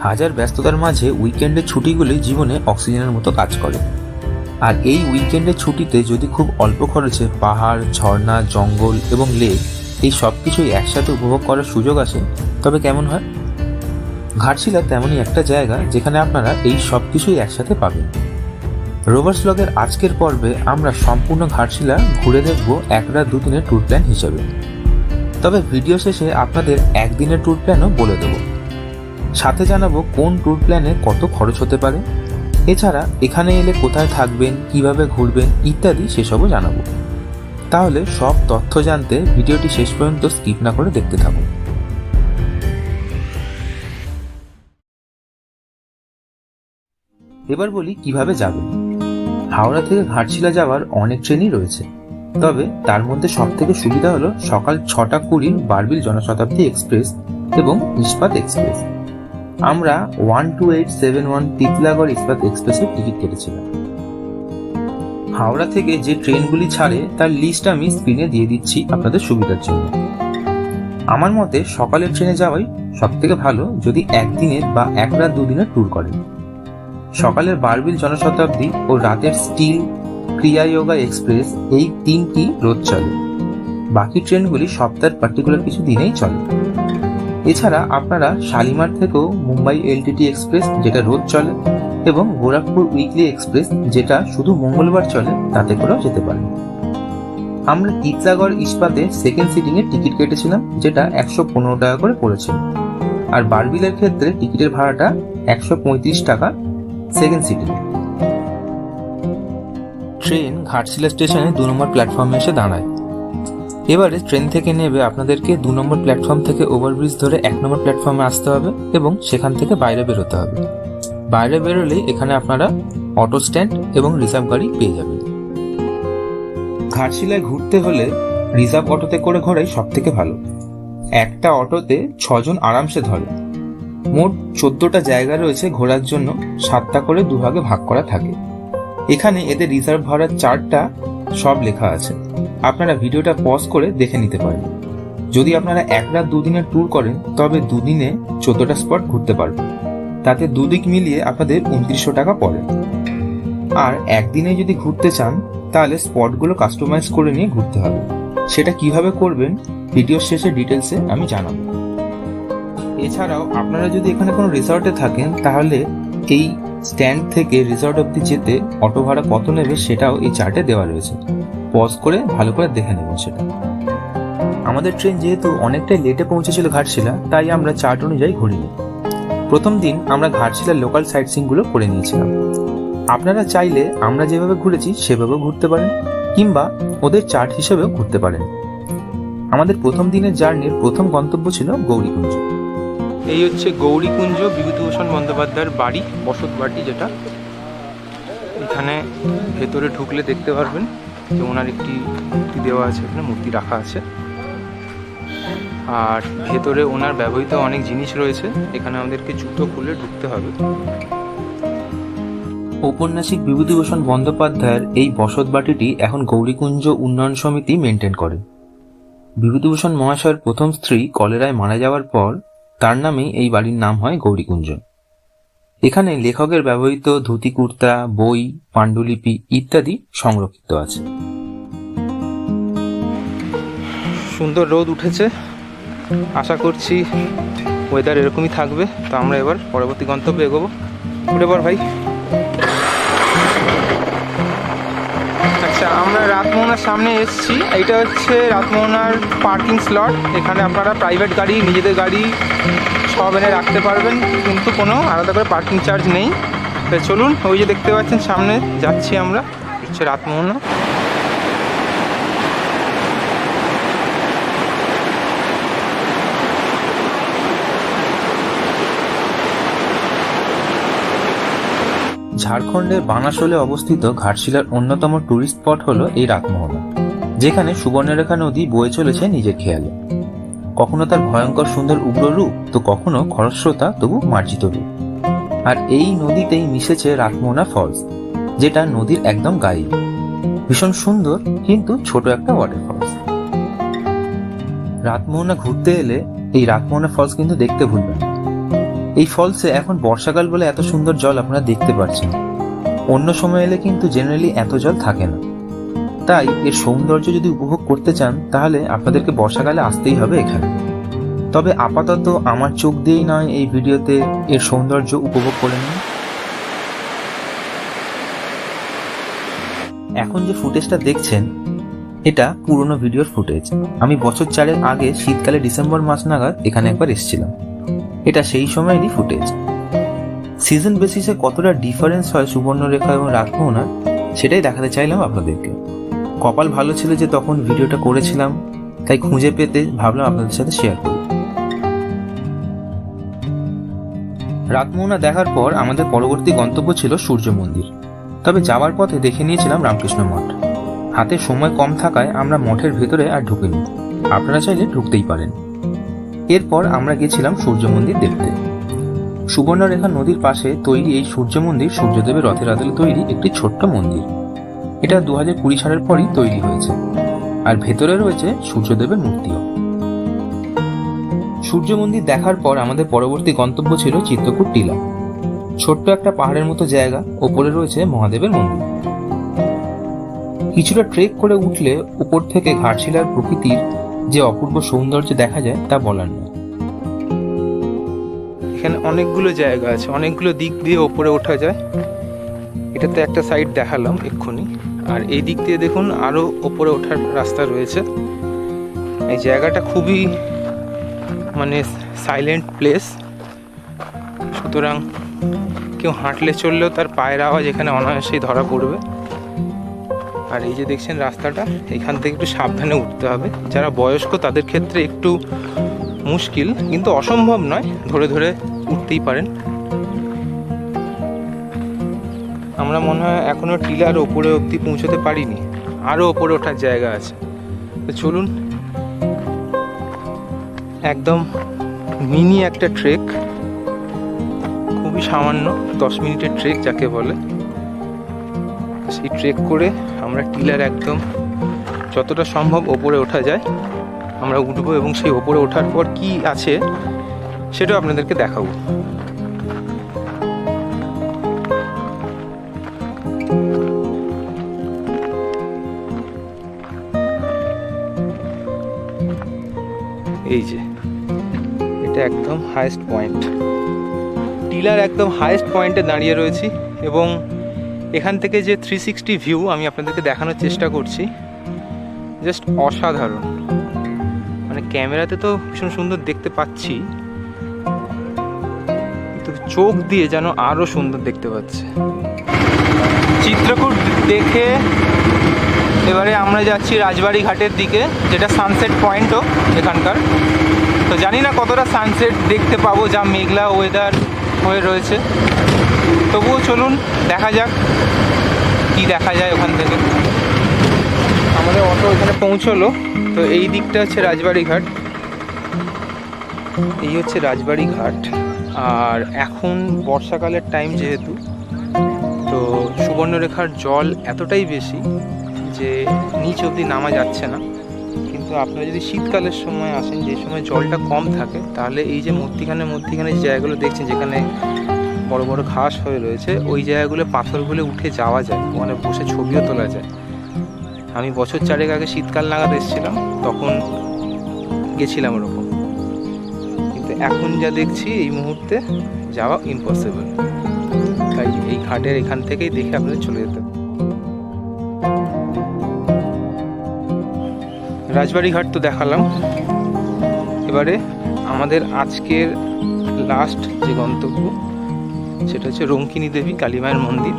হাজার ব্যস্ততার মাঝে উইকেন্ডের ছুটিগুলি জীবনে অক্সিজেনের মতো কাজ করে। আর এই উইকেন্ডের ছুটিতে যদি খুব অল্প খরচে পাহাড়, ঝর্ণা, জঙ্গল এবং লেক এই সব কিছুই একসাথে উপভোগ করার সুযোগ আসে, তবে কেমন হয়? ঘাটশিলা তেমনই একটা জায়গা যেখানে আপনারা এই সব কিছুই একসাথে পাবেন। রোভার্স ব্লগের আজকের পর্বে আমরা সম্পূর্ণ ঘাটশিলা ঘুরে দেখব এক রাত দুদিনের ট্যুর প্ল্যান হিসেবে। তবে ভিডিও শেষে আপনাদের একদিনের ট্যুর প্ল্যানও বলে দেবো। সাথে জানাব কোন ট্যুর প্ল্যানে কত খরচ হতে পারে। এছাড়া এখানে এলে কোথায় থাকবেন, কীভাবে ঘুরবেন ইত্যাদি সেসবও জানাব। তাহলে সব তথ্য জানতে ভিডিওটি শেষ পর্যন্ত স্কিপ না করে দেখতে থাকুন। এবার বলি কীভাবে যাবেন। হাওড়া থেকে ঘাটশিলা যাওয়ার অনেক ট্রেনই রয়েছে। তবে তার মধ্যে সব থেকে সুবিধা হলো সকাল ছটা কুড়ির বারবিল জনশতাব্দী এক্সপ্রেস এবং ইস্পাত এক্সপ্রেস। আমরা one two eight seven one Titlagarh Ispat এক্সপ্রেসের টিকিট কেটেছিলাম। হাওড়া থেকে যে ট্রেনগুলি ছাড়ে, তার লিস্ট আমি স্ক্রিনে দিয়ে দিচ্ছি আপনাদের সুবিধার জন্য। আমার মতে সকালের ট্রেনে যাওয়াই সব থেকে ভালো, যদি একদিনের বা এক রাত দুদিনের ট্যুর করেন। সকালের বারবিল জনশতাব্দী ও রাতের স্টিল ক্রিয়া এক্সপ্রেস, এই তিনটি রোজ চলে। বাকি ট্রেনগুলি সপ্তাহের পার্টিকুলার কিছু দিনেই চলে। এছাড়া আপনারা শালিমার থেকেও মুম্বাই এলটিটি এক্সপ্রেস, যেটা রোজ চলে, এবং গোরখপুর উইকলি এক্সপ্রেস, যেটা শুধু মঙ্গলবার চলে, তাতে করেও যেতে পারেন। আমরা তিতলাগড় ইস্পাতে সেকেন্ড সিটিং এর টিকিট কেটেছিলাম, যেটা একশো পনেরো টাকা করে পড়েছিল। আর বারবিলের ক্ষেত্রে টিকিটের ভাড়াটা একশো পঁয়ত্রিশ টাকা সেকেন্ড সিটিং ট্রেন ঘাটশিলা স্টেশনে দু নম্বর প্ল্যাটফর্মে এসে দাঁড়ায়। এবারে ট্রেন থেকে নেবে আপনাদেরকে দু নম্বর প্ল্যাটফর্ম থেকে ওভারব্রিজ ধরে এক নম্বর প্ল্যাটফর্মে আসতে হবে এবং সেখান থেকে বাইরে বেরোতে হবে। বাইরে বেরোলেই এখানে আপনারা অটো স্ট্যান্ড এবং রিজার্ভ গাড়ি পেয়ে যাবেন। ঘাটশিলায় ঘুরতে হলে রিজার্ভ অটোতে করে ঘোরাই সব থেকে ভালো। একটা অটোতে ছজন আরামসে ধরে। মোট চোদ্দটা জায়গা রয়েছে ঘোরার জন্য, সাতটা করে দুভাগে ভাগ করা থাকে। এখানে এদের রিজার্ভ ভাড়ার চার্টটা সব লেখা আছে। আপনারা ভিডিওটা পজ করে দেখে নিতে পারেন। যদি আপনারা এক রাত দুদিনের ট্যুর করেন, তবে দুদিনে চোদ্দটা স্পট ঘুরতে পারবেন। তাতে দুদিক মিলিয়ে আপনাদের উনত্রিশশো টাকা পড়ে। আর একদিনে যদি ঘুরতে চান, তাহলে স্পটগুলো কাস্টমাইজ করে নিয়ে ঘুরতে হবে। সেটা কীভাবে করবেন ভিডিওর শেষে ডিটেলসে আমি জানাব। এছাড়াও আপনারা যদি এখানে কোনো রিসর্টে থাকেন, তাহলে এই স্ট্যান্ড থেকে রিসর্ট অব্দি যেতে অটো ভাড়া কত নেবে সেটাও এই চার্টে দেওয়া রয়েছে। পজ করে ভালো করে দেখে নেবেন সেটা। আমাদের ট্রেন যেহেতু অনেকটাই লেটে পৌঁছেছিল ঘাটশিলা, তাই আমরা চার্ট অনুযায়ী ঘুরিনি প্রথম দিন আমরা ঘাটশিলার লোকাল সাইট সিনগুলো করে নিয়েছিলাম। আপনারা চাইলে আমরা যেভাবে ঘুরেছি সেভাবেও ঘুরতে পারেন, কিংবা ওদের চার্ট হিসেবেও ঘুরতে পারেন। আমাদের প্রথম দিনের জার্নির প্রথম গন্তব্য ছিল গৌরীকুঞ্জ। এই হচ্ছে গৌরীকুঞ্জ বিভূতিভূষণ বন্দ্যোপাধ্যায়ের বাড়ি, বসত বাড়ি যেটা। এখানে ভেতরে ঢুকলে দেখতে পারবেন যে ওনার একটি মূর্তি দেওয়া আছে, এখানে মূর্তি রাখা আছে। আর ভেতরে ওনার ব্যবহৃত অনেক জিনিস রয়েছে, এখানে আমাদেরকে জুতো খুলে ঢুকতে হবে। ঔপন্যাসিক বিভূতিভূষণ বন্দ্যোপাধ্যায়ের এই বসত বাটিটি এখন গৌরীকুঞ্জ উন্নয়ন সমিতি মেনটেন করে। বিভূতিভূষণ মহাশয়ের প্রথম স্ত্রী কলেরায় মারা যাওয়ার পর তার নামেই এই বাড়ির নাম হয় গৌরীকুঞ্জ এখানে লেখকের ব্যবহৃত ধুতি, কুর্তা, বই, পাণ্ডুলিপি ইত্যাদি সংরক্ষিত আছে। সুন্দর রোদ উঠেছে। আশা করছি ওয়েদার এরকমই থাকবে। তো আমরা এবার পরবর্তী গন্তব্যে এগোবো। ভাই। আমরা রাতমোহনার সামনে এসেছি। এটা হচ্ছে রাতমোহনার পার্কিং স্লট। এখানে আপনারা প্রাইভেট গাড়ি, নিজেদের গাড়ি সব এনে রাখতে পারবেন। কিন্তু কোনো আলাদা করে পার্কিং চার্জ নেই। চলুন, ওই যে দেখতে পাচ্ছেন, সামনে যাচ্ছি আমরা। হচ্ছে রাতমোহনা। ঝাড়খণ্ডের বানাসোলে অবস্থিত ঘাটশিলার অন্যতম টুরিস্ট স্পট হলো এই রাতমোহনা যেখানে সুবর্ণরেখা নদী বয়ে চলেছে নিজের খেয়ালে। কখনো তার ভয়ঙ্কর সুন্দর উগ্র রূপ, তো কখনো খরস্রোতা, তবু মার্জিত রূপ। আর এই নদীতেই মিশেছে রাতমোহনা ফলস যেটা নদীর একদম গায়ে। ভীষণ সুন্দর, কিন্তু ছোট একটা ওয়াটার ফলস রাতমোহনা ঘুরতে এলে এই রাতমোহনা ফলস কিন্তু দেখতে ভুলবেন না। এই ফলসে এখন বর্ষাকাল বলে এত সুন্দর জল আপনারা দেখতে পাচ্ছেন অন্য সময় এলে কিন্তু জেনারেলি এত জল থাকে না। তাই এর সৌন্দর্য যদি উপভোগ করতে চান, তাহলে আপনাদেরকে বর্ষাকালে আসতেই হবে এখানে। তবে আপাতত আমার চোখ দিয়েই নয় এই ভিডিওতে এর সৌন্দর্য উপভোগ করে নিন। এখন যে ফুটেজটা দেখছেন, এটা পুরনো ভিডিওর ফুটেজ। আমি বছর চারের আগে শীতকালে ডিসেম্বর মাস নাগাদ এখানে একবার এসেছিলাম। এটা সেই সময়েরই ফুটেজ সিজন বেসিসে কতটা ডিফারেন্স হয় সুবর্ণরেখা এবং রাতমোহনার সেটাই দেখাতে চাইলাম আপনাদেরকে। কপাল ভালো ছিল যে তখন ভিডিওটা করেছিলাম, তাই খুঁজে পেতে ভাবলাম আপনাদের সাথে শেয়ার করি। রাতমোহনা দেখার পর আমাদের পরবর্তী গন্তব্য ছিল সূর্য মন্দির। তবে যাওয়ার পথে দেখে নিয়েছিলাম রামকৃষ্ণ মঠ। হাতে সময় কম থাকায় আমরা মঠের ভেতরে আর ঢুকিনি। আপনারা চাইলে ঢুকতেই পারেন। এরপর আমরা গেছিলাম সূর্য মন্দির দেখতে। সুবর্ণরেখা নদীর পাশে তৈরি এই সূর্য মন্দির সূর্যদেবের রথের আদলে তৈরি একটি ছোট্ট মন্দির। এটা দু হাজার কুড়ি সালের পরই তৈরি হয়েছে। আর ভেতরে রয়েছে সূর্যদেবের মূর্তিও। সূর্য মন্দির দেখার পর আমাদের পরবর্তী গন্তব্য ছিল চিত্রকূট টিলা। ছোট্ট একটা পাহাড়ের মতো জায়গা, ওপরে রয়েছে মহাদেবের মন্দির। কিছুটা ট্রেক করে উঠলে উপর থেকে ঘাটশিলার প্রকৃতির যে অপূর্ব সৌন্দর্য দেখা যায়, তা বলার নয়। এখানে অনেকগুলো জায়গা আছে, অনেকগুলো দিক দিয়ে ওপরে ওঠা যায়। এটাতে একটা সাইড দেখালাম এক্ষুনি। আর এই দিক দিয়ে দেখুন আরও ওপরে ওঠার রাস্তা রয়েছে। এই জায়গাটা খুবই মানে সাইলেন্ট প্লেস সুতরাং কেউ হাঁটলে চললেও তার পায়ের আওয়াজ এখানে অনায়াসেই ধরা পড়বে। আর এই যে দেখছেন রাস্তাটা, এখান থেকে একটু সাবধানে উঠতে হবে। যারা বয়স্ক, তাদের ক্ষেত্রে একটু মুশকিল, কিন্তু অসম্ভব নয়, ধরে ধরে উঠতেই পারেন। আমরা মনে হয় এখনও টিলার ওপরে অবধি পৌঁছতে পারিনি আরও ওপরে ওঠার জায়গা আছে। তো চলুন, একদম মিনি একটা ট্রেক, খুবই সামান্য, দশ মিনিটের ট্রেক যাকে বলে। সেই ট্রেক করে আমরা টিলার একদম যতটা সম্ভব ওপরে ওঠা যায়। আমরা উঠবো এবং সেই ওপরে ওঠার পর কি আছে সেটাও আপনাদেরকে দেখাবো। এই যে, এটা একদম হায়েস্ট পয়েন্ট টিলার একদম হায়েস্ট পয়েন্টে দাঁড়িয়ে রয়েছি এবং এখান থেকে যে থ্রি সিক্সটি ভিউ আমি আপনাদেরকে দেখানোর চেষ্টা করছি জাস্ট অসাধারণ। মানে ক্যামেরাতে তো ভীষণ সুন্দর দেখতে পাচ্ছি চোখ দিয়ে যেন আরও সুন্দর দেখতে পাচ্ছে। চিত্রকূট দেখে এবারে আমরা যাচ্ছি রাজবাড়ি ঘাটের দিকে, যেটা সানসেট পয়েন্টও এখানকার। তো জানি না কতটা সানসেট দেখতে পাবো, যা মেঘলা ওয়েদার হয়ে রয়েছে। তবুও চলুন, দেখা যাক কি দেখা যায় ওখান থেকে। আমাদের অটো এখানে পৌঁছলো, তো এই দিকটা হচ্ছে রাজবাড়ি ঘাট এই হচ্ছে রাজবাড়ি ঘাট আর এখন বর্ষাকালের টাইম যেহেতু, তো সুবর্ণরেখার জল এতটাই বেশি যে নিচ অবধি নামা যাচ্ছে না। কিন্তু আপনারা যদি শীতকালের সময় আসেন, যে সময় জলটা কম থাকে, তাহলে এই যে মধ্যিখানে মধ্যিখানে জায়গাগুলো দেখছেন, যেখানে বড় বড় ঘাস হয়ে রয়েছে, ওই জায়গাগুলো পাথরগুলো উঠে যাওয়া যায় ওখানে বসে ছবিও তোলা যায়। আমি বছর চারেক আগে শীতকাল নাগাদ এসেছিলাম, তখন গেছিলাম ওরকম। কিন্তু এখন যা দেখছি এই মুহূর্তে যাওয়া ইম্পসিবল তাই এই ঘাটের এখান থেকেই দেখে আপনাদের চলে যেতে রাজবাড়ি ঘাট তো দেখালাম। এবারে আমাদের আজকের লাস্ট যে গন্তব্য সেটা হচ্ছে রঙ্কিনী দেবী কালীমায়ের মন্দির।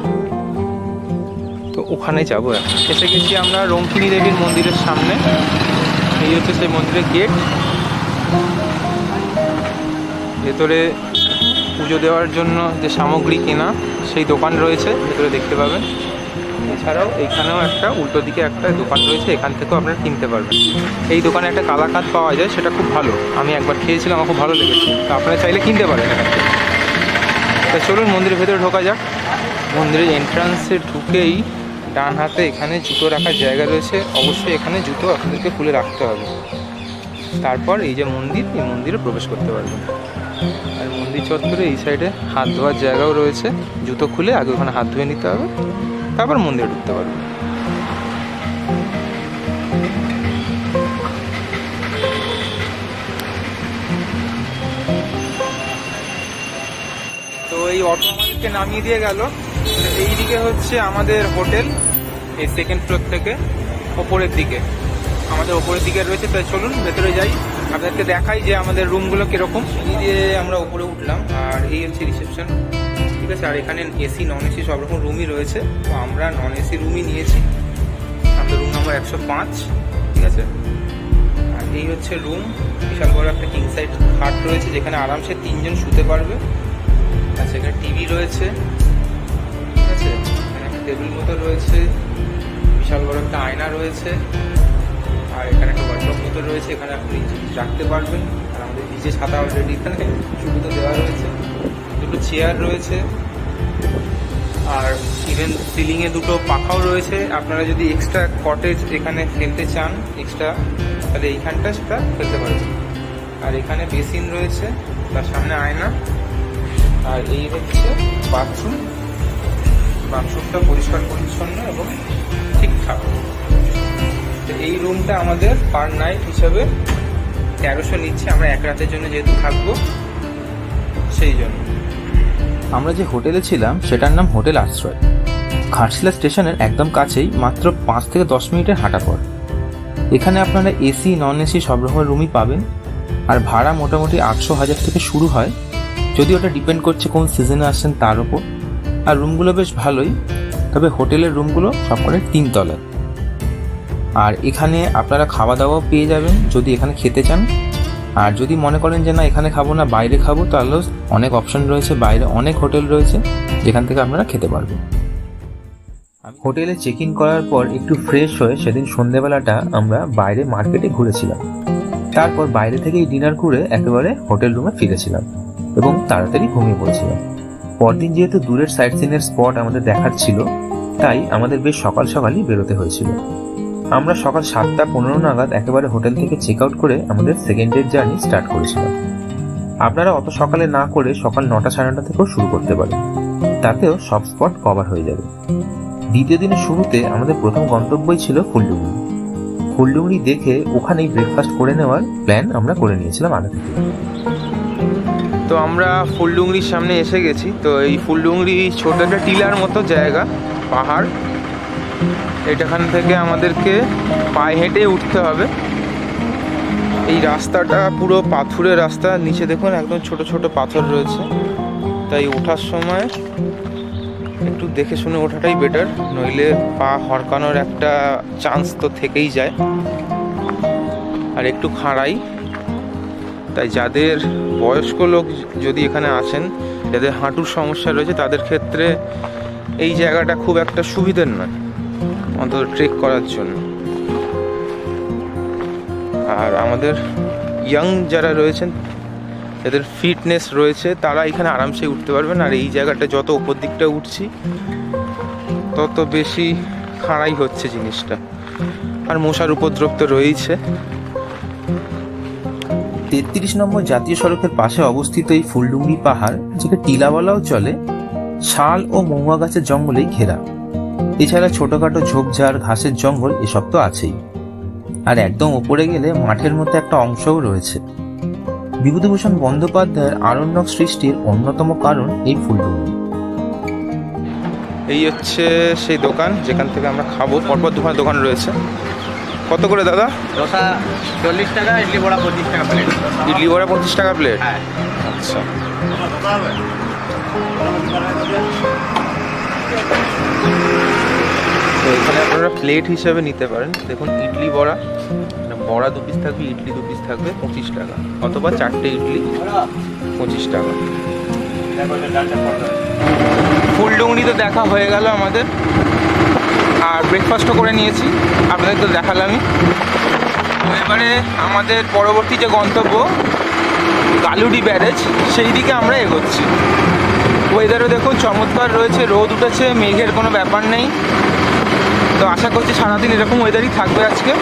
তো ওখানে যাব এসে গেছি আমরা রঙ্কিনী দেবীর মন্দিরের সামনে। এই হচ্ছে সেই মন্দিরের গেট। ভেতরে পুজো দেওয়ার জন্য যে সামগ্রী কেনা, সেই দোকান রয়েছে, ভেতরে দেখতে পাবেন। এছাড়াও এখানেও একটা, উল্টো দিকে একটা দোকান রয়েছে, এখান থেকেও আপনারা কিনতে পারবেন। এই দোকানে একটা কালাকাঁদ পাওয়া যায়, সেটা খুব ভালো। আমি একবার খেয়েছিলাম, আমার খুব ভালো লেগেছে। তো আপনারা চাইলে কিনতে পারেন এখান থেকে। তা চলুন মন্দিরের ভেতরে ঢোকা যাক। মন্দিরের এন্ট্রান্সে ঢুকেই ডান হাতে এখানে জুতো রাখার জায়গা রয়েছে। অবশ্যই এখানে জুতো আপনাদেরকে খুলে রাখতে হবে। তারপর এই যে মন্দির, এই মন্দিরে প্রবেশ করতে পারবেন। আর মন্দির চত্বরে এই সাইডে হাত ধোয়ার জায়গাও রয়েছে। জুতো খুলে আগে ওখানে হাত ধুয়ে নিতে হবে। তারপর মন্দিরে ঢুকতে পারবে অটো আমাদেরকে নামিয়ে দিয়ে গেল। এইদিকে হচ্ছে আমাদের হোটেল, এই সেকেন্ড ফ্লোর থেকে ওপরের দিকে। আমাদের ওপরের দিকে রয়েছে, তাই চলুন ভেতরে যাই। আপনাদেরকে দেখাই যে আমাদের রুমগুলো কীরকম। সিঁড়ি দিয়ে আমরা ওপরে উঠলাম, আর এই হচ্ছে রিসেপশন ঠিক আছে, আর এখানে এসি নন এসি সব রকম রুমই রয়েছে। তো আমরা নন এসি রুমই নিয়েছি। আমাদের রুম নাম্বার একশো পাঁচ, ঠিক আছে? আর এই হচ্ছে রুম বিশাল বড় একটা কিং সাইড খাট রয়েছে, যেখানে আরামসে তিনজন শুতে পারবে। আচ্ছা এখানে টিভি রয়েছে। ঠিক আছে? এখানে একটা টেবিল মতো রয়েছে। বিশাল বড় একটা আয়না রয়েছে। আর এখানে একটা ওয়ার্ড্রপ মতো রয়েছে। এখানে আপনি রাখতে পারবেন। আর আমাদের নিচে ছাতা অলরেডি এখানে সুবিধা দেওয়া রয়েছে। দুটো চেয়ার রয়েছে। আর ইভেন সিলিংয়ে দুটো পাখাও রয়েছে। আপনারা যদি এক্সট্রা কটেজ এখানে ফেলতে চান এক্সট্রা তাহলে এইখানটা সেটা ফেলতে পারবেন। আর এখানে বেসিন রয়েছে। তার সামনে আয়না। আর এই হচ্ছে বাথরুম বাথরুমটা পরিষ্কার, পরিচ্ছন্ন এবং ঠিকঠাক। তো এই রুমটা আমাদের পার নাইট হিসাবে তেরোশো নিচ্ছে। আমরা এক রাতের জন্য যেহেতু থাকব, সেই জন্য। আমরা যে হোটেলে ছিলাম, সেটার নাম হোটেল আশ্রয়। ঘাটশিলা স্টেশনের একদম কাছেই মাত্র পাঁচ থেকে দশ মিনিটের হাঁটা পর এখানে আপনারা এসি নন এসি সব রকমের রুমই পাবেন। আর ভাড়া মোটামুটি আটশো হাজার থেকে শুরু হয়। যদি ওটা ডিপেন্ড করছে কোন সিজনে আসছেন তার উপর। আর রুমগুলো বেশ ভালোই, তবে হোটেলের রুমগুলো সবকটাই তিনতলায় আর এখানে আপনারা খাওয়া দাওয়াও পেয়ে যাবেন যদি এখানে খেতে চান। আর যদি মনে করেন যে না, এখানে খাব না, বাইরে খাব, তাহলেও অনেক অপশন রয়েছে, বাইরে অনেক হোটেল রয়েছে, যেখান থেকে আপনারা খেতে পারবেন। হোটেলে চেক ইন করার পর একটু ফ্রেশ হয়ে সেদিন সন্ধেবেলাটা আমরা বাইরে মার্কেটে ঘুরেছিলাম। তারপর বাইরে থেকেই ডিনার করে একেবারে হোটেল রুমে ফিরেছিলাম। এবং তাড়াতাড়ি ঘুমিয়ে পড়েছিলাম। পরদিন যেহেতু দূরের সাইট সিনের স্পট আমাদের দেখার ছিল, তাই আমাদের বেশ সকাল সকালই বেরোতে হয়েছিল। আমরা সকাল সাতটা পনেরো নাগাদ একেবারে হোটেল থেকে চেক আউট করে আমাদের সেকেন্ড ডের জার্নি স্টার্ট করেছিলাম। আপনারা অত সকালে না করে সকাল নটা সাড়ে নটা থেকেও শুরু করতে পারেন। তাতেও সব স্পট কভার হয়ে যাবে। দ্বিতীয় দিনের শুরুতে আমাদের প্রথম গন্তব্যই ছিল ফুলডুঙরি ফুলডুঙরি দেখে ওখানেই ব্রেকফাস্ট করে নেওয়ার প্ল্যান আমরা করে নিয়েছিলাম আগে থেকে। তো আমরা ফুলডুংরির সামনে এসে গেছি। তো এই ফুলডুংরি ছোট একটা টিলার মতো জায়গা, পাহাড়। এটাখান থেকে আমাদেরকে পায়ে হেঁটে উঠতে হবে। এই রাস্তাটা পুরো পাথুরের রাস্তা। নিচে দেখুন একদম ছোট ছোট পাথর রয়েছে। তাই ওঠার সময় একটু দেখে শুনে ওঠাটাই বেটার নইলে পা হরকানোর একটা চান্স তো থেকেই যায়। আর একটু খাড়াই। তাই যাদের বয়স্ক লোক যদি এখানে আসেন যাদের হাঁটুর সমস্যা রয়েছে, তাদের ক্ষেত্রে এই জায়গাটা খুব একটা সুবিধের নয়, অন্তত ট্রেক করার জন্য। আর আমাদের ইয়াং যারা রয়েছেন, যাদের ফিটনেস রয়েছে, তারা এখানে আরামসে উঠতে পারবেন। আর এই জায়গাটা যত উপর দিকটা উঠছি, তত বেশি খাড়াই হচ্ছে জিনিসটা। আর মশার উপদ্রব তো রয়েইছে। তেত্রিশ নম্বর জাতীয় সড়কের পাশে অবস্থিত এই ফুলডুঙ্গি পাহাড় যেটা টিলা বলাও চলে, শাল ও মহুয়া গাছের জঙ্গলেই ঘেরা। এছাড়া ছোটখাটো ঝোপঝাড়, ঘাসের জঙ্গল, এসব তো আছেই। আর একদম ওপরে গেলে মাঠের মধ্যে একটা অংশও রয়েছে। বিভূতিভূষণ বন্দ্যোপাধ্যায়ের আরণ্যক সৃষ্টির অন্যতম কারণ এই ফুলডুঙ্গি এই হচ্ছে সেই দোকান, যেখান থেকে আমরা খাব। পরপর দোকান রয়েছে। কত করে দাদা? ধোসা চল্লিশ টাকা ইডলি বড়া পঁচিশ টাকা প্লেট ইডলি বড়া পঁচিশ টাকা প্লেট হ্যাঁ। আচ্ছা। তো এখানে আপনারা প্লেট হিসাবে নিতে পারেন। দেখুন ইডলি বড়া। মানে বড়া দু পিস থাকবে ইডলি দু পিস থাকবে পঁচিশ টাকা। অথবা চারটে ইডলি পঁচিশ টাকা। ফুলডুংরি তো দেখা হয়ে গেল আমাদের। আর ব্রেকফাস্টও করে নিয়েছি। আপনাদের তো দেখালামই। তো এবারে আমাদের পরবর্তী যে গন্তব্য, গালুডি ব্যারেজ সেই দিকে আমরা এগোচ্ছি। ওয়েদারও দেখুন চমৎকার রয়েছে, রোদ উঠেছে, মেঘের কোনো ব্যাপার নেই। তো আশা করছি সারাদিন এরকম ওয়েদারই থাকবে আজকে।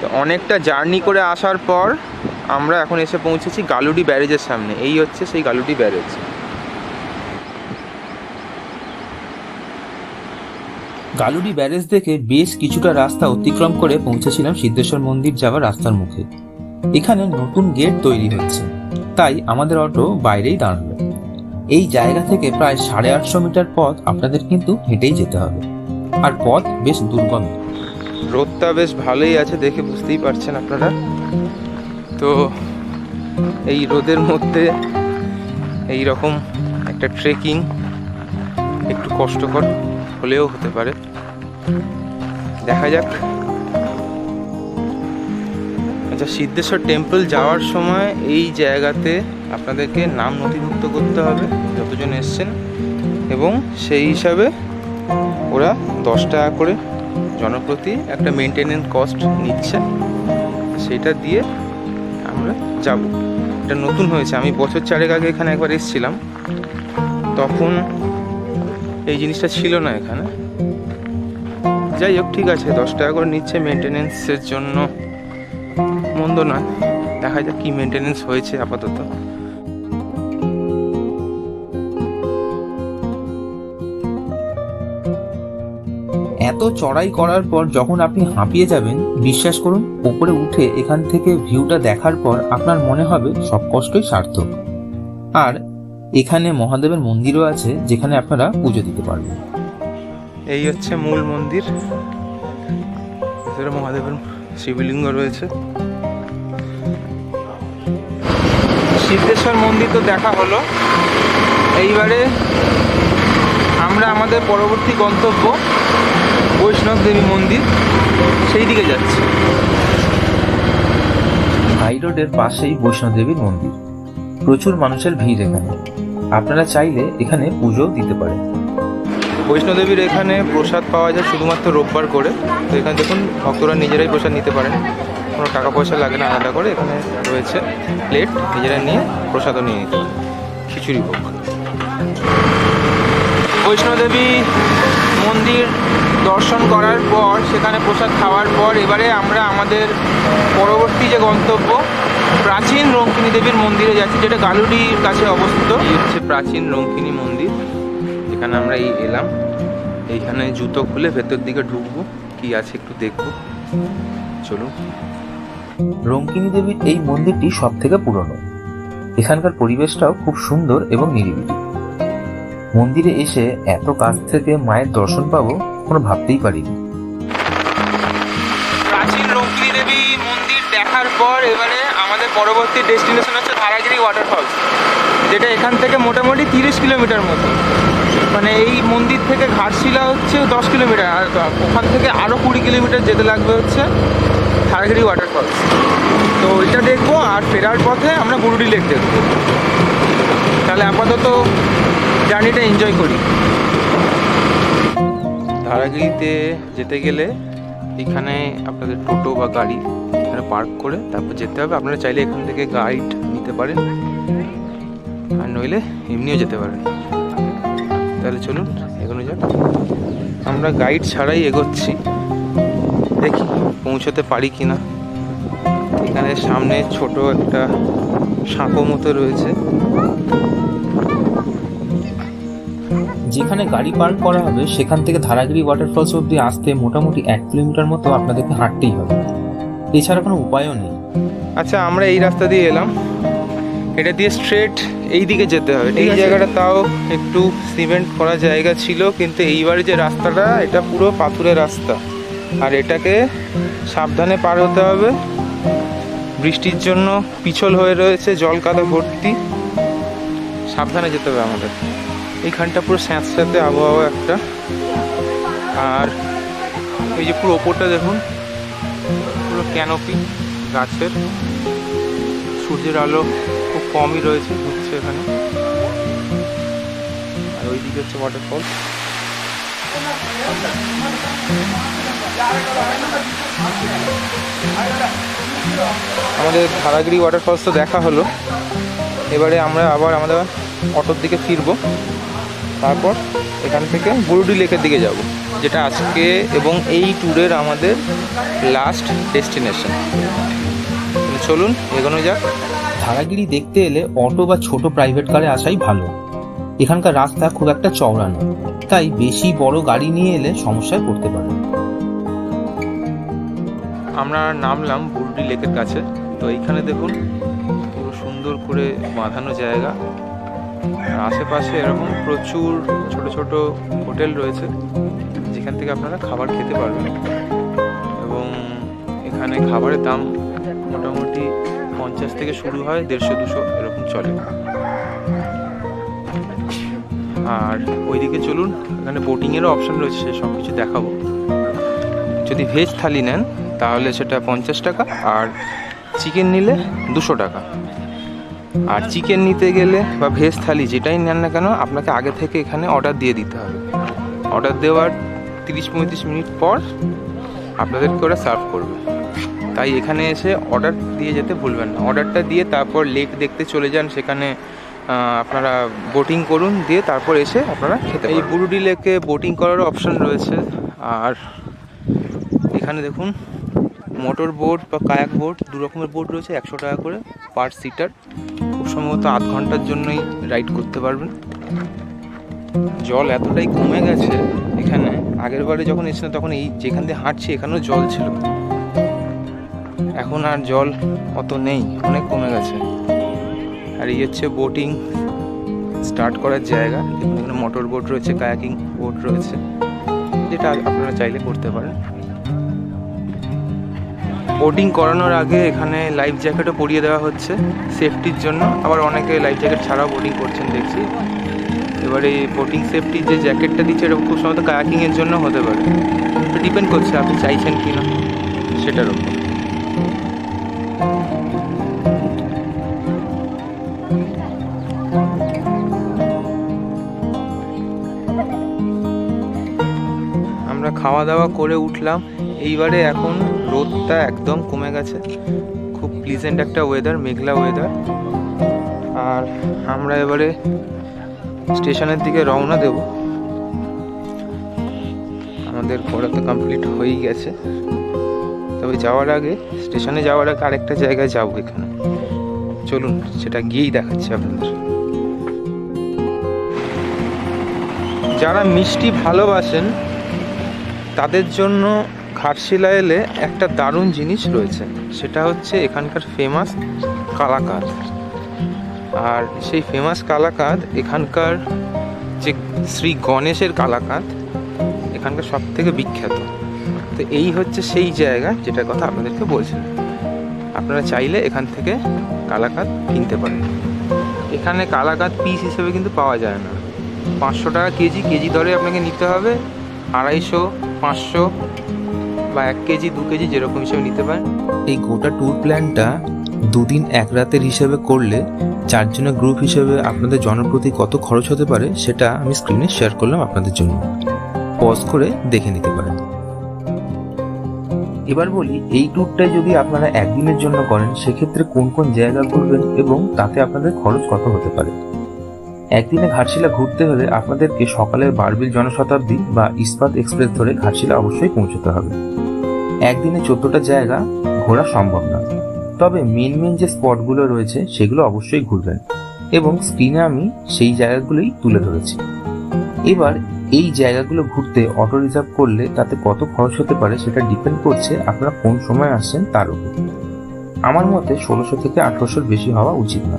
তো অনেকটা জার্নি করে আসার পর আমরা এখন এসে পৌঁছেছি গালুডি ব্যারেজের সামনে। এই হচ্ছে সেই গালুডি ব্যারেজ। গালুডি ব্যারেজ দেখে বেশ কিছুটা রাস্তা অতিক্রম করে পৌঁছেছিলাম সিদ্ধেশ্বর মন্দির যাওয়ার রাস্তার মুখে। এখানে নতুন গেট তৈরি হচ্ছে তাই আমাদের অটো বাইরেই দাঁড়াল। এই জায়গা থেকে প্রায় সাড়ে আটশো মিটার পথ আপনাদের কিন্তু হেঁটেই যেতে হবে। আর পথ বেশ দুর্গম। রোদটা বেশ ভালোই আছে দেখে বুঝতেই পারছেন আপনারা। তো এই রোদের মধ্যে এই রকম একটা ট্রেকিং একটু কষ্টকর। হলেও হতে পারে। দেখা যাক। আচ্ছা সিদ্ধেশ্বর টেম্পল যাওয়ার সময় এই জায়গাতে আপনাদেরকে নাম নথিভুক্ত করতে হবে, যতজন এসছেন। এবং সেই হিসাবে ওরা দশ টাকা করে জনপ্রতি একটা মেনটেনেন্স কস্ট নিচ্ছে। সেটা দিয়ে আমরা যাব। এটা নতুন হয়েছে। আমি বছর চারেক আগে এখানে একবার এসেছিলাম। তখন এই জিনিসটা ছিল না এখানে। যাই হোক ঠিক আছে, দশ টাকা করে নিচ্ছে মেনটেনেন্সের জন্য। মন্দ নয়, দেখা যাক কি মেনটেনেন্স হয়েছে আপাতত। এত চড়াই করার পর যখন আপনি হাঁপিয়ে যাবেন, বিশ্বাস করুন, উপরে উঠে এখান থেকে ভিউটা দেখার পর আপনার মনে হবে সব কষ্টই সার্থক। আর এখানে মহাদেবের মন্দিরও আছে যেখানে আপনারা পুজো দিতে পারবেন। এই হচ্ছে মূল মন্দির। ভিতরে মহাদেবের শিবলিঙ্গ রয়েছে। সিদ্ধেশ্বর মন্দির তো দেখা হলো। এইবারে আমরা আমাদের পরবর্তী গন্তব্য বৈষ্ণব দেবী মন্দির। সেই দিকে যাচ্ছি। হাই রোডের পাশেই বৈষ্ণব দেবীর মন্দির। প্রচুর মানুষের ভিড় এখানে। আপনারা চাইলে এখানে পুজো দিতে পারেন। বৈষ্ণোদেবীর এখানে প্রসাদ পাওয়া যায় শুধুমাত্র রোববার করে। তো এখানে দেখুন, ভক্তরা নিজেরাই প্রসাদ নিতে পারেন। কোনো টাকা পয়সা লাগে না, আলাদা করে এখানে রয়েছে প্লেট। নিজেরা নিয়ে প্রসাদও নিয়ে নিতে খিচুড়ি ভোগ। বৈষ্ণোদেবী মন্দির দর্শন করার পর, সেখানে প্রসাদ খাওয়ার পর, এবারে আমরা আমাদের পরবর্তী যে গন্তব্য প্রাচীন রঙ্কিনী দেবীর মন্দিরে যাচ্ছি যেটা গালুডির কাছে অবস্থিত। এই হচ্ছে প্রাচীন রঙ্কিনী মন্দির এখানে আমরা এই এলাম। এইখানে জুতো খুলে ভেতর দিকে ঢুকবো কি আছে একটু দেখব। চলুন। রঙ্কিনী দেবীর এই মন্দিরটি সব থেকে পুরনো। এখানকার পরিবেশটাও খুব সুন্দর এবং নিরিবিলি। মন্দিরে এসে এত কাছ থেকে মায়ের দর্শন পাবো কোনো ভাবতেই পারিনি। প্রাচীন রঙ্কিনী দেবী মন্দির দেখার পর এবারে আমাদের পরবর্তী ডেস্টিনেশন হচ্ছে ধারাগিরি ওয়াটারফলস যেটা এখান থেকে মোটামুটি তিরিশ কিলোমিটার মতো। মানে এই মন্দির থেকে ঘাটশিলা হচ্ছে দশ কিলোমিটার, আর ওখান থেকে আরও কুড়ি কিলোমিটার যেতে লাগবে হচ্ছে ধারাগিরি ওয়াটারফলস তো ওইটা দেখব, আর ফেরার পথে আমরা গুরুডি লেক দেখব। তাহলে আপাতত জার্নিটা এনজয় করি। ধারাগিরিতে যেতে গেলে এখানে আপনাদের টোটো বা গাড়ি এখানে পার্ক করে তারপর যেতে হবে। আপনারা চাইলে এখান থেকে গাইড নিতে পারেন। আর নইলে এমনিও যেতে পারেন। তাহলে চলুন, এগোনো যাক। আমরা গাইড ছাড়াই এগোচ্ছি। দেখি পৌঁছতে পারি কি না এখানে সামনে ছোট একটা সাঁকো মতো রয়েছে। যেখানে গাড়ি পার্ক করা হবে, সেখান থেকে ধারাগিরি ওয়াটারফলস অব্দি আসতে মোটামুটি এক কিলোমিটার মতো আপনাদেরকে হাঁটতেই হবে। এছাড়া কোনো উপায়ও নেই। আচ্ছা আমরা এই রাস্তা দিয়ে এলাম। এটা দিয়ে স্ট্রেট এই দিকে যেতে হবে। এই জায়গাটা তাও একটু সিমেন্ট করা জায়গা ছিল কিন্তু এইবারে যে রাস্তাটা এটা পুরো পাথুরের রাস্তা। আর এটাকে সাবধানে পার হতে হবে। বৃষ্টির জন্য পিছল হয়ে রয়েছে জল কাদা ভর্তি। সাবধানে যেতে হবে আমাদের। এইখানটা পুরো স্যাঁতস্যাঁতে আবহাওয়া একটা। আর এই যে পুরো ওপরটা দেখুন ক্যানোপি গাছের। সূর্যের আলো খুব কমই রয়েছে ঢুকছে এখানে। আর ওইদিকে হচ্ছে ওয়াটারফল আমাদের ধারাগিরি ওয়াটারফলস তো দেখা হলো। এবারে আমরা আবার আমাদের অটোর দিকে ফিরবো। তারপর এখান থেকে বুরুডি লেকের দিকে যাব। যেটা আজকে এবং এই ট্যুরের আমাদের লাস্ট ডেস্টিনেশন চলুন এগোনো যাক। ধারাগিরি দেখতে এলে অটো বা ছোট প্রাইভেট কারে আসাই ভালো। এখানকার রাস্তা খুব একটা চওড়া না তাই বেশি বড় গাড়ি নিয়ে এলে সমস্যায় পড়তে পারে। আমরা নামলাম বুরডি লেকের কাছে। তো এইখানে দেখুন পুরো সুন্দর করে বাঁধানো জায়গা। আর আশেপাশে এরকম প্রচুর ছোট ছোট হোটেল রয়েছে। যেখান থেকে আপনারা খাবার খেতে পারবেন। এবং এখানে খাবারের দাম মোটামুটি পঞ্চাশ থেকে শুরু হয়, দেড়শো, দুশো, এরকম চলে। আর ওইদিকে চলুন, এখানে বোটিংয়েরও অপশন রয়েছে, সে সব কিছু দেখাবো। যদি ভেজ থালি নেন, তাহলে সেটা পঞ্চাশ টাকা, আর চিকেন নিলে দুশো টাকা। আর চিকেন নিতে গেলে বা ভেজ থালি যেটাই নেন না কেন, আপনাকে আগে থেকে এখানে অর্ডার দিয়ে দিতে হবে। অর্ডার দেওয়ার তিরিশ পঁয়ত্রিশ মিনিট পর আপনাদেরকে ওরা সার্ভ করবে। তাই এখানে এসে অর্ডার দিয়ে যেতে ভুলবেন না। অর্ডারটা দিয়ে তারপর লেক দেখতে চলে যান সেখানে আপনারা বোটিং করুন দিয়ে তারপর এসে আপনারা খেতে এই বুরুডি লেকে বোটিং করারও অপশন রয়েছে। আর এখানে দেখুন মোটর বোট বা কায়াক বোট দু রকমের বোট রয়েছে একশো টাকা করে পার সিটার খুব সম্ভবত আধ ঘণ্টার জন্যই রাইড করতে পারবেন। জল এতটাই কমে গেছে আগের বারে যখন এসেছিলাম, তখন এই যেখান দিয়ে হাঁটছি, এখানেও জল ছিল। এখন আর জল অত নেই, অনেক কমে গেছে। আর এই হচ্ছে বোটিং স্টার্ট করার জায়গা। এখানে মোটর বোট রয়েছে কায়াকিং বোট রয়েছে। যেটা আপনারা চাইলে করতে পারেন। বোটিং করানোর আগে এখানে লাইফ জ্যাকেটও পরিয়ে দেওয়া হচ্ছে। সেফটির জন্য। আবার অনেকে লাইফ জ্যাকেট ছাড়াও বোটিং করছেন, দেখছি। এবারে বোটিং সেফটির যে জ্যাকেটটা দিচ্ছে, এটা খুব সম্ভবত কায়াকিংয়ের জন্য হতে পারে। ডিপেন্ড করছে আপনি চাইছেন কি না সেটার উপর। আমরা খাওয়া দাওয়া করে উঠলাম। এইবারে এখন রোদটা একদম কমে গেছে। খুব প্লিজেন্ট একটা ওয়েদার মেঘলা ওয়েদার আর আমরা এবারে স্টেশনের দিকে রওনা দেব। আমাদের ঘোরা তো কমপ্লিট হয়েই গেছে। তবে যাওয়ার আগে, স্টেশনে যাওয়ার আগে আরেকটা জায়গায় যাব এখানে। চলুন, সেটা গিয়েই দেখাচ্ছি আপনাদের। যারা মিষ্টি ভালোবাসেন, তাদের জন্য ঘাটশিলা এলে একটা দারুণ জিনিস রয়েছে। সেটা হচ্ছে এখানকার ফেমাস কালাকাঁদ আর সেই ফেমাস কালাকাঁদ এখানকার যে শ্রী গণেশের কালাকাঁদ, এখানকার সব থেকে বিখ্যাত। তো এই হচ্ছে সেই জায়গা যেটার কথা আপনাদেরকে বলছিলাম আপনারা চাইলে এখান থেকে কালাকাঁদ কিনতে পারেন। এখানে কালাকাঁদ পিস হিসেবে কিন্তু পাওয়া যায় না। পাঁচশো টাকা কেজি কেজি দরে আপনাকে নিতে হবে। আড়াইশো, পাঁচশো বা এক কেজি, দু কেজি যেরকম হিসেবে নিতে পারেন। এই গোটা ট্যুর প্ল্যানটা দুদিন এক রাতের হিসেবে করলে চারজনের গ্রুপ হিসেবে আপনাদের জনপ্রতি কত খরচ হতে পারে সেটা আমি স্ক্রিনে শেয়ার করলাম আপনাদের জন্য। পজ করে দেখে নিতে পারেন। এবার বলি, এই ট্যুরটাই যদি আপনারা একদিনের জন্য করেন, সেক্ষেত্রে কোন কোন জায়গা ঘুরবেন এবং তাতে আপনাদের খরচ কত হতে পারে? একদিনে ঘাটশিলা ঘুরতে হলে আপনাদেরকে সকালের বারবিল জনশতাব্দী বা ইস্পাত এক্সপ্রেস ধরে ঘাটশিলা অবশ্যই পৌঁছতে হবে। একদিনে চোদ্দটা জায়গা ঘোরা সম্ভব না। তবে মেন মেন যে স্পটগুলো রয়েছে, সেগুলো অবশ্যই ঘুরবেন। এবং স্ক্রিনে আমি সেই জায়গাগুলোই তুলে ধরেছি। এবার এই জায়গাগুলো ঘুরতে অটো রিজার্ভ করলে তাতে কত খরচ হতে পারে সেটা ডিপেন্ড করছে আপনারা কোন সময় আসছেন তার উপর। আমার মতে ষোলোশো থেকে আঠারোশোর বেশি হওয়া উচিত না।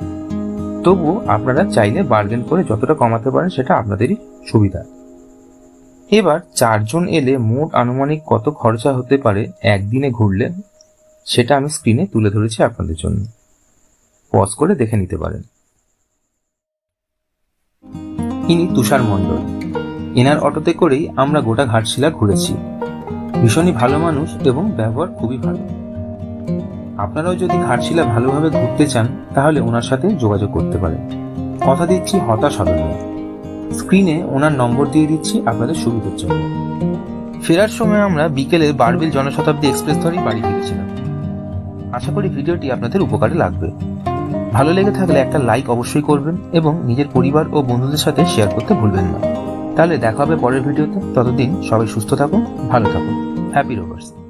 তবুও আপনারা চাইলে বার্গেন করে যতটা কমাতে পারেন সেটা আপনাদেরই সুবিধা। এবার চারজন এলে মোট আনুমানিক কত খরচা হতে পারে একদিনে ঘুরলে? সেটা আমি স্ক্রিনে তুলে ধরেছি আপনাদের জন্য। পজ করে দেখে নিতে পারেন। ইনি তুষার মণ্ডল। এনার অটোতে করেই আমরা গোটা ঘাটশিলা ঘুরেছি। ভীষণই ভালো মানুষ এবং ব্যবহার খুবই ভালো। আপনারাও যদি ঘাটশিলা ভালোভাবে ঘুরতে চান, তাহলে ওনার সাথে যোগাযোগ করতে পারেন। কথা দিচ্ছি হতাশ হবেন না। স্ক্রিনে ওনার নম্বর দিয়ে দিচ্ছি আপনাদের সুবিধার জন্য। ফেরার সময় আমরা বিকেলে বারবিল জনশতাব্দী এক্সপ্রেস ধরেই বাড়ি ফিরেছিলাম। আশা করি ভিডিওটি আপনাদের উপকারে লাগবে। ভালো লেগে থাকলে একটা লাইক অবশ্যই করবেন এবং নিজের পরিবার ও বন্ধুদের সাথে শেয়ার করতে ভুলবেন না। তাহলে দেখা হবে পরের ভিডিওতে। ততদিন সবাই সুস্থ থাকুন, ভালো থাকুন। Happy rovers